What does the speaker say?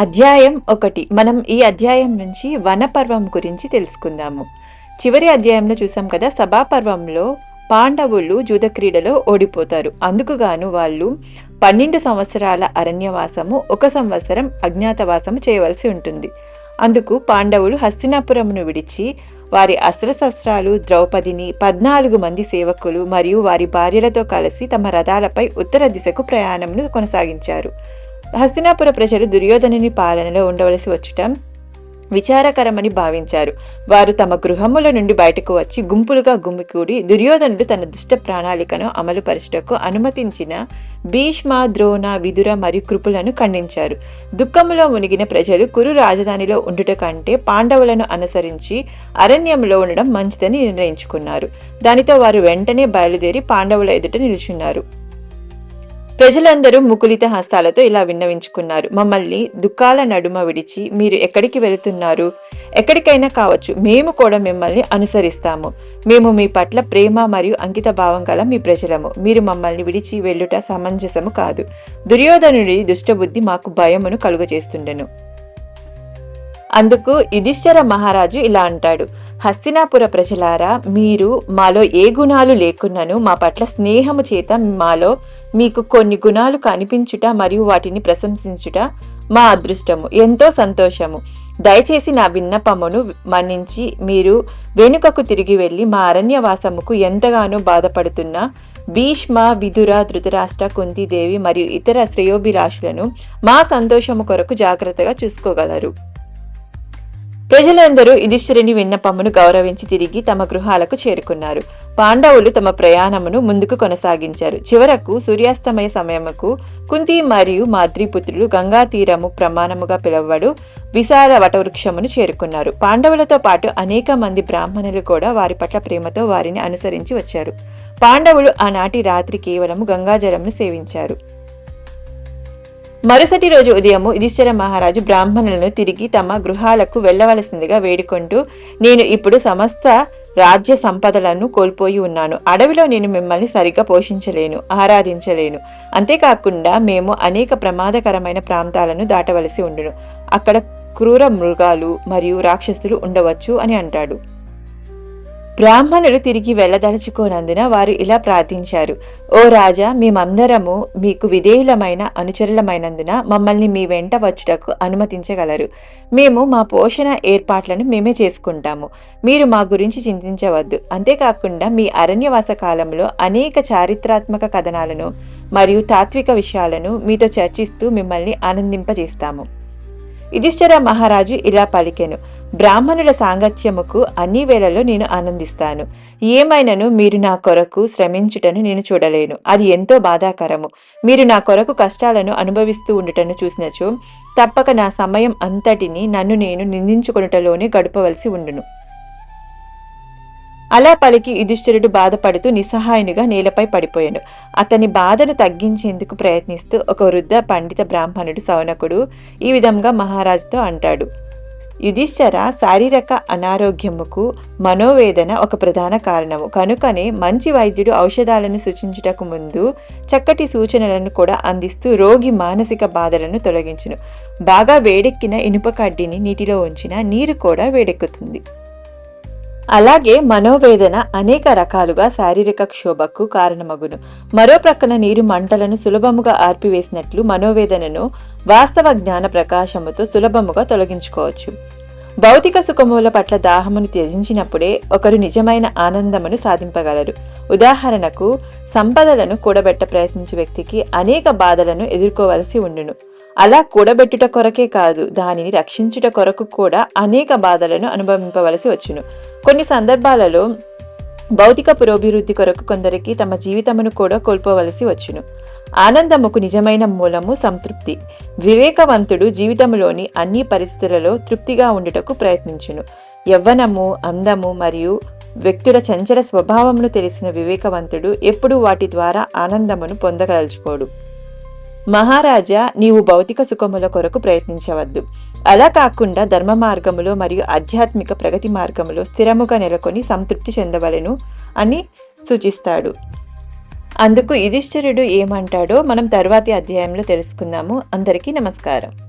అధ్యాయం ఒకటి. మనం ఈ అధ్యాయం నుంచి వనపర్వం గురించి తెలుసుకుందాము. చివరి అధ్యాయంలో చూసాం కదా సభాపర్వంలో పాండవులు జూద క్రీడలో ఓడిపోతారు. అందుకుగాను వాళ్ళు పన్నెండు సంవత్సరాల అరణ్యవాసము ఒక సంవత్సరం అజ్ఞాతవాసము చేయవలసి ఉంటుంది. అందుకు పాండవులు హస్తినాపురమును విడిచి వారి అస్త్రశస్త్రాలు ద్రౌపదిని పద్నాలుగు మంది సేవకులు మరియు వారి భార్యలతో కలిసి తమ రథాలపై ఉత్తర దిశకు ప్రయాణంను కొనసాగించారు. హస్తినాపుర ప్రజలు దుర్యోధనుని పాలనలో ఉండవలసి వచ్చటం విచారకరమని భావించారు. వారు తమ గృహముల నుండి బయటకు వచ్చి గుంపులుగా గుమ్మికూడి దుర్యోధనుడు తన దుష్ట ప్రణాళికను అమలుపరచుటకు అనుమతించిన భీష్మ ద్రోణ విదుర మరియు కృపులను ఖండించారు. దుఃఖములో మునిగిన ప్రజలు కురు రాజధానిలో ఉండుట కంటే పాండవులను అనుసరించి అరణ్యంలో ఉండడం మంచిదని నిర్ణయించుకున్నారు. దానితో వారు వెంటనే బయలుదేరి పాండవుల ఎదుట నిలుచున్నారు. ప్రజలందరూ ముకులిత హస్తాలతో ఇలా విన్నవించుకున్నారు. మమ్మల్ని దుఃఖాల నడుమ విడిచి మీరు ఎక్కడికి వెళుతున్నారు? ఎక్కడికైనా కావచ్చు. మేము కూడా మిమ్మల్ని అనుసరిస్తాము. మేము మీ పట్ల ప్రేమ మరియు అంకిత భావం గల మీ ప్రజలము. మీరు మమ్మల్ని విడిచి వెళ్ళుట సమంజసము కాదు. దుర్యోధనుడి దుష్టబుద్ధి మాకు భయమును కలుగజేస్తుండెను. అందుకు యుధిష్ఠర మహారాజు ఇలా అంటాడు హస్తినాపుర ప్రజలారా మీరు మాలో ఏ గుణాలు లేకున్నను మా పట్ల స్నేహము చేత మాలో మీకు కొన్ని గుణాలు కనిపించుట మరియు వాటిని ప్రశంసించుట మా అదృష్టము. ఎంతో సంతోషము. దయచేసి నా విన్నపమును మన్నించి మీరు వెనుకకు తిరిగి వెళ్ళి మా అరణ్యవాసముకు ఎంతగానో బాధపడుతున్న భీష్మ విధుర ధృతరాష్ట్ర కుంతిదేవి మరియు ఇతర శ్రేయోభిలాషులను మా సంతోషము కొరకు జాగ్రత్తగా చూసుకోగలరు. ప్రజలందరూ యుధిష్ఠిరుని విన్నపమును గౌరవించి తిరిగి తమ గృహాలకు చేరుకున్నారు. పాండవులు తమ ప్రయాణమును ముందుకు కొనసాగించారు. చివరకు సూర్యాస్తమయ సమయముకు కుంతి మరియు మాద్రిపుత్రులు గంగా తీరము ప్రమాణముగా పిలువబడు విశాల వటవృక్షమును చేరుకున్నారు. పాండవులతో పాటు అనేక మంది బ్రాహ్మణులు కూడా వారి పట్ల ప్రేమతో వారిని అనుసరించి వచ్చారు. పాండవులు ఆనాటి రాత్రి కేవలము గంగాజలమును సేవించారు. మరుసటి రోజు ఉదయము యుధిష్ఠిర మహారాజు బ్రాహ్మణులను తిరిగి తమ గృహాలకు వెళ్ళవలసిందిగా వేడుకుంటూ నేను ఇప్పుడు సమస్త రాజ్య సంపదలను కోల్పోయి ఉన్నాను. అడవిలో నేను మిమ్మల్ని సరిగ్గా పోషించలేను ఆరాధించలేను. అంతేకాకుండా మేము అనేక ప్రమాదకరమైన ప్రాంతాలను దాటవలసి ఉండును. అక్కడ క్రూర మృగాలు మరియు రాక్షసులు ఉండవచ్చు అని అంటాడు. బ్రాహ్మణులు తిరిగి వెళ్ళదలుచుకోనందున వారు ఇలా ప్రార్థించారు. ఓ రాజా మేమందరము మీకు విధేయులమైన అనుచరులమైనందున మమ్మల్ని మీ వెంట వచ్చుటకు అనుమతించగలరు. మేము మా పోషణ ఏర్పాట్లను మేమే చేసుకుంటాము. మీరు మా గురించి చింతించవద్దు. అంతేకాకుండా మీ అరణ్యవాస కాలంలో అనేక చారిత్రాత్మక కథనాలను మరియు తాత్విక విషయాలను మీతో చర్చిస్తూ మిమ్మల్ని ఆనందింపజేస్తాము. యుధిష్ఠర మహారాజు ఇలా పలికెను బ్రాహ్మణుల సాంగత్యముకు అన్ని వేళల్లో నేను ఆనందిస్తాను. ఏమైనను మీరు నా కొరకు శ్రమించుటను నేను చూడలేను. అది ఎంతో బాధాకరము. మీరు నా కొరకు కష్టాలను అనుభవిస్తూ ఉండటను చూసినచో తప్పక నా సమయం అంతటిని నన్ను నేను నిందించుకొనుటలోనే గడపవలసి ఉండును. అలా పలికి యుధిష్ఠిరుడు బాధపడుతూ నిస్సహాయునిగా నేలపై పడిపోయాను అతని బాధను తగ్గించేందుకు ప్రయత్నిస్తూ ఒక వృద్ధ పండిత బ్రాహ్మణుడు సౌనకుడు ఈ విధంగా మహారాజుతో అంటాడు. యుధిష్ఠర శారీరక అనారోగ్యముకు మనోవేదన ఒక ప్రధాన కారణము. కనుకనే మంచి వైద్యుడు ఔషధాలను సూచించుటకు ముందు చక్కటి సూచనలను కూడా అందిస్తూ రోగి మానసిక బాధలను తొలగించును. బాగా వేడెక్కిన ఇనుప కడ్డీని నీటిలో ఉంచిన నీరు కూడా వేడెక్కుతుంది. అలాగే మనోవేదన అనేక రకాలుగా శారీరక క్షోభకు కారణమగును. మరో ప్రక్కన నీరు మంటలను సులభముగా ఆర్పివేసినట్లు మనోవేదనను వాస్తవ జ్ఞాన ప్రకాశముతో సులభముగా తొలగించుకోవచ్చు. భౌతిక సుఖముల పట్ల దాహమును త్యజించినప్పుడే ఒకరు నిజమైన ఆనందమును సాధింపగలరు. ఉదాహరణకు సంపదలను కూడబెట్ట ప్రయత్నించే వ్యక్తికి అనేక బాధలను ఎదుర్కోవలసి ఉండును. అలా కూడబెట్టుట కొరకే కాదు దానిని రక్షించుట కొరకు కూడా అనేక బాధలను అనుభవింపవలసి వచ్చును. కొన్ని సందర్భాలలో భౌతిక పురోభివృద్ధి కొరకు కొందరికి తమ జీవితమును కూడా కోల్పోవలసి వచ్చును. ఆనందముకు నిజమైన మూలము సంతృప్తి. వివేకవంతుడు జీవితంలోని అన్ని పరిస్థితులలో తృప్తిగా ఉండుటకు ప్రయత్నించును. యవ్వనము అందము మరియు వ్యక్తుల చంచల స్వభావమును తెలిసిన వివేకవంతుడు ఎప్పుడూ వాటి ద్వారా ఆనందమును పొందగలుచుకోడు. మహారాజా నీవు భౌతిక సుఖముల కొరకు ప్రయత్నించవద్దు. అలా కాకుండా ధర్మ మార్గములో మరియు ఆధ్యాత్మిక ప్రగతి మార్గములో స్థిరముగా నెలకొని సంతృప్తి చెందవలెను అని సూచిస్తాడు. అందుకు యుధిష్ఠిరుడు ఏమంటాడో మనం తర్వాతి అధ్యాయంలో తెలుసుకుందాము. అందరికీ నమస్కారం.